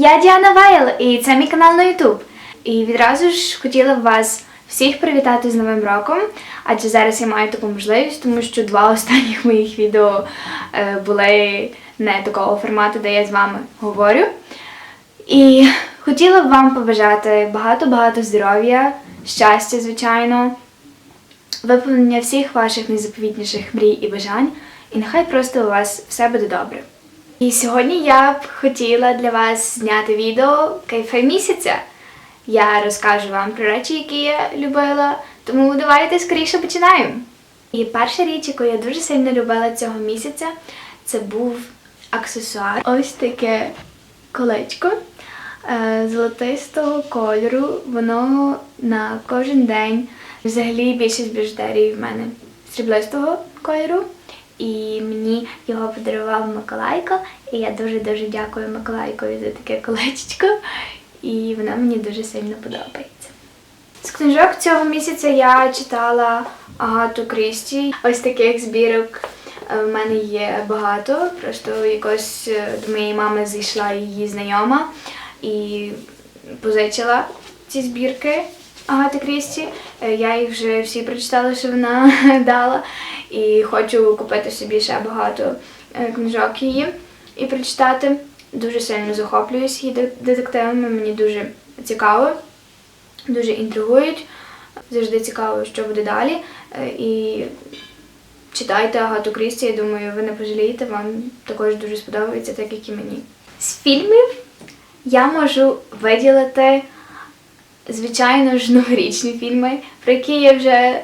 Я Діана Вайл, і це мій канал на YouTube. І відразу ж хотіла б вас всіх привітати з Новим роком, адже зараз я маю таку можливість, тому що два останніх моїх відео е, були не такого формату, де я з вами говорю. І хотіла б вам побажати багато-багато здоров'я, щастя, звичайно, виповнення всіх ваших найзаповітніших мрій і бажань, і нехай просто у вас все буде добре. І сьогодні я б хотіла для вас зняти відео кайфе місяця. Я розкажу вам про речі, які я любила, тому давайте скоріше починаємо. І перша річ, яку я дуже сильно любила цього місяця, це був аксесуар. Ось таке колечко е, золотистого кольору. Воно на кожен день. Взагалі більшість біжутерії в мене сріблистого кольору. І мені його подарував Миколайко, і я дуже-дуже дякую Миколайкові за таке колечко, і воно мені дуже сильно подобається. З книжок цього місяця я читала Агату Крісті. Ось таких збірок е, в мене є багато. Просто якось е, до моєї мами зайшла її знайома і позичила ці збірки Агати Крісті. Е, Я їх вже всі прочитала, що вона дала. І хочу купити собі ще багато е, книжок її і прочитати. Дуже сильно захоплююсь її детективами, мені дуже цікаво, дуже інтригують. Завжди цікаво, що буде далі. Е, І читайте Агату Крісті, я думаю, ви не пожалієте, вам також дуже сподобається, так як і мені. З фільмів я можу виділити, звичайно ж, новорічні фільми, про які я вже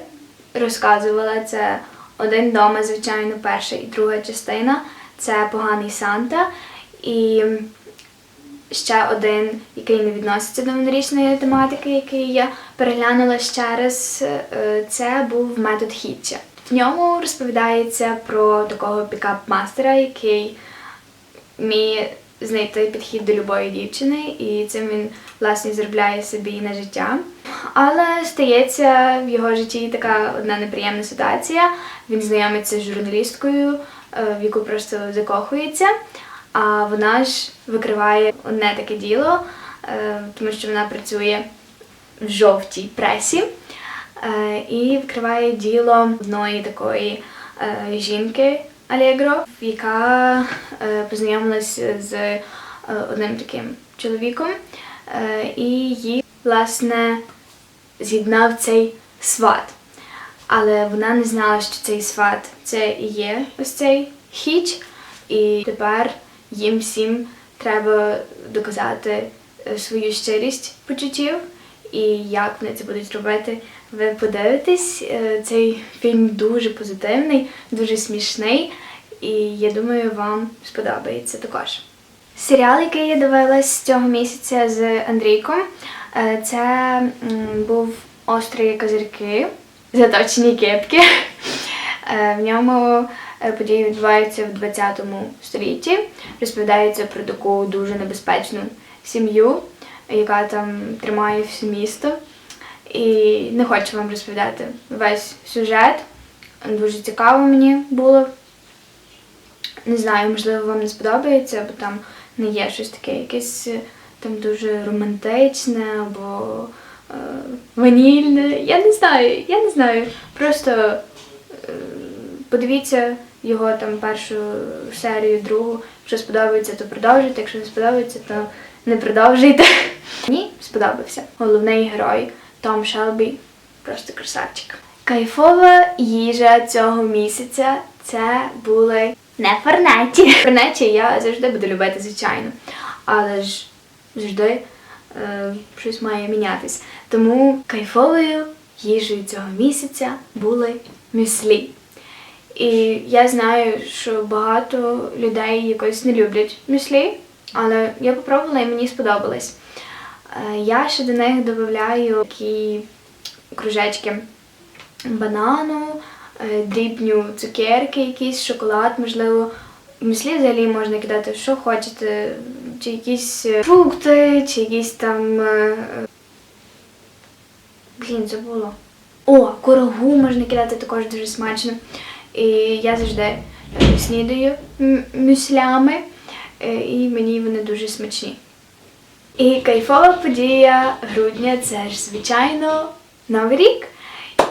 розказувала. Це один дома, звичайно, перша і друга частина. Це Поганий Санта. І ще один, який не відноситься до новорічної тематики, який я переглянула ще раз, е, це був метод Хітча. В ньому розповідається про такого пікап-мастера, який вміє знайти підхід до любої дівчини, і цим він власне заробляє собі на життя. Але стається в його житті така одна неприємна ситуація. Він знайомиться з журналісткою, е, в яку просто закохується. А вона ж викриває одне таке діло, е, тому що вона працює в жовтій пресі е, і відкриває діло одної такої жінки Алегро, яка е, познайомилася з е, одним таким чоловіком, е, і її, власне, з'єднав цей сват. Але вона не знала, що цей сват це і є ось цей хіч, і тепер їм всім треба доказати свою щирість почуттів. І як вони це будуть робити, ви подивитесь. Е, Цей фільм дуже позитивний, дуже смішний, і я думаю, вам сподобається також. Серіал, який я дивилась цього місяця з Андрійком, е, це був Острі козирки, заточені кепки. Е, В ньому події відбуваються в 20 столітті. Розповідається про таку дуже небезпечну сім'ю, яка там тримає все місто. І не хочу вам розповідати весь сюжет. Дуже цікаво мені було. Не знаю, можливо, вам не сподобається, бо там не є щось таке, якесь е, там дуже романтичне або е, ванільне. Я не знаю, я не знаю. Просто е, подивіться його там першу серію, другу. Якщо сподобається, то продовжуйте. Якщо не сподобається, то не продовжуйте. Мені сподобався. Головний герой Том Шелбі. Просто красавчик. Кайфова їжа цього місяця це були не форнеті. Форнеті я завжди буду любити, звичайно. Але ж завжди е, щось має мінятись. Тому кайфовою їжею цього місяця були мюслі. І я знаю, що багато людей якось не люблять мюслі, але я попробувала і мені сподобалось. Е, Я ще до них додаю такі кружечки банану, е, дрібню цукерки, якийсь шоколад, можливо. В мюслі взагалі можна кидати, що хочете, чи якісь е, фрукти, чи якісь там. Блін, забула. О, курагу можна кидати також дуже смачно. І я завжди снідаю мюслями, і мені вони дуже смачні. І кайфова подія грудня це ж звичайно Новий рік.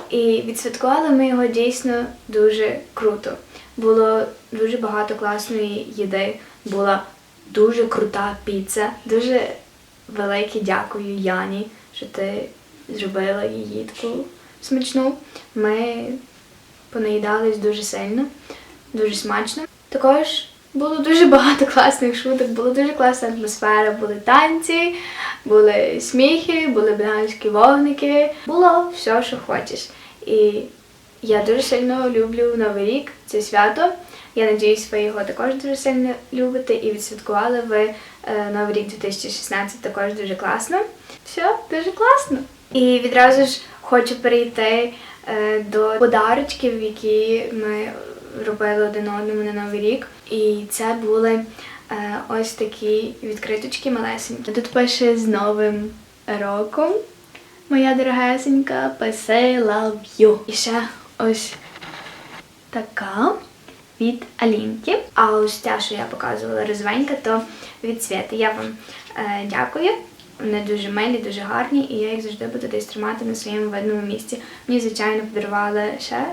І відсвяткували ми його дійсно дуже круто. Було дуже багато класної їди, була дуже крута піца. Дуже велике дякую Яні, що ти зробила її таку смачну. Ми понаїдались дуже сильно, дуже смачно. Також було дуже багато класних шуток, була дуже класна атмосфера, були танці, були сміхи, були бенгальські вогники. Було все, що хочеш. І я дуже сильно люблю Новий рік, це свято. Я надіюсь, ви його також дуже сильно любите і відсвяткували ви е, Новий рік 2016 також дуже класно. Все, дуже класно. І відразу ж хочу перейти е, до подарочків, які ми робили один одному на Новий рік. І це були е, ось такі відкриточки малесенькі. Тут пише з Новим роком. Моя дорогесенька, love you. І ще ось така від Алінки. А ось ця, що я показувала розвенька, то від Свята. Я вам е, дякую. Вони дуже милі, дуже гарні, і я їх завжди буду десь тримати на своєму видному місці. Мені, звичайно, подарували ще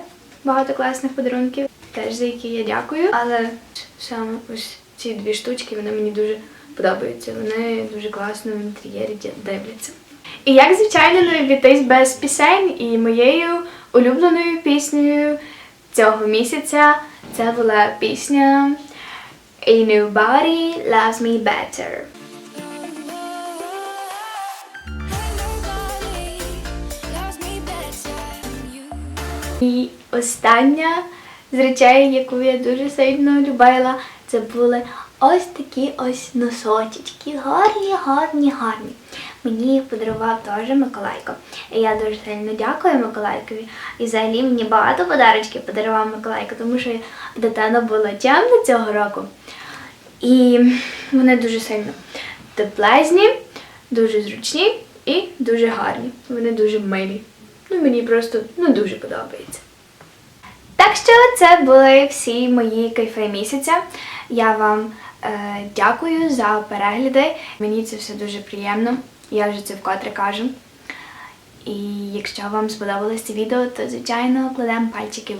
багато класних подарунків, теж за які я дякую. Але саме ось ці дві штучки вони мені дуже подобаються. Вони дуже класно в інтер'єрі дивляться. І як звичайно не обійтись без пісень, і моєю улюбленою піснею цього місяця це була пісня Loves Me Better. Loves me better. І остання з яку я дуже сильно любила, це були ось такі ось носочечки. Гарні, гарні, гарні. Мені їх подарував теж Миколайко. І я дуже сильно дякую Миколайкові. І взагалі мені багато подарочків подарував Миколайко, тому що дитина була темна цього року. І вони дуже сильно теплезні, дуже зручні і дуже гарні. Вони дуже милі. Ну, мені просто ну, дуже подобається. Так що це були всі мої кайфи місяця. Я вам е, дякую за перегляди. Мені це все дуже приємно. Я вже це вкотре кажу. І якщо вам сподобалось це відео, то звичайно кладемо пальчики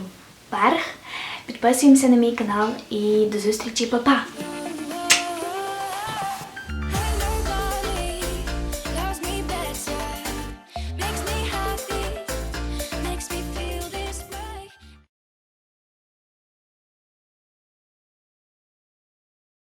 вверх, підписуємося на мій канал і до зустрічі, па-па!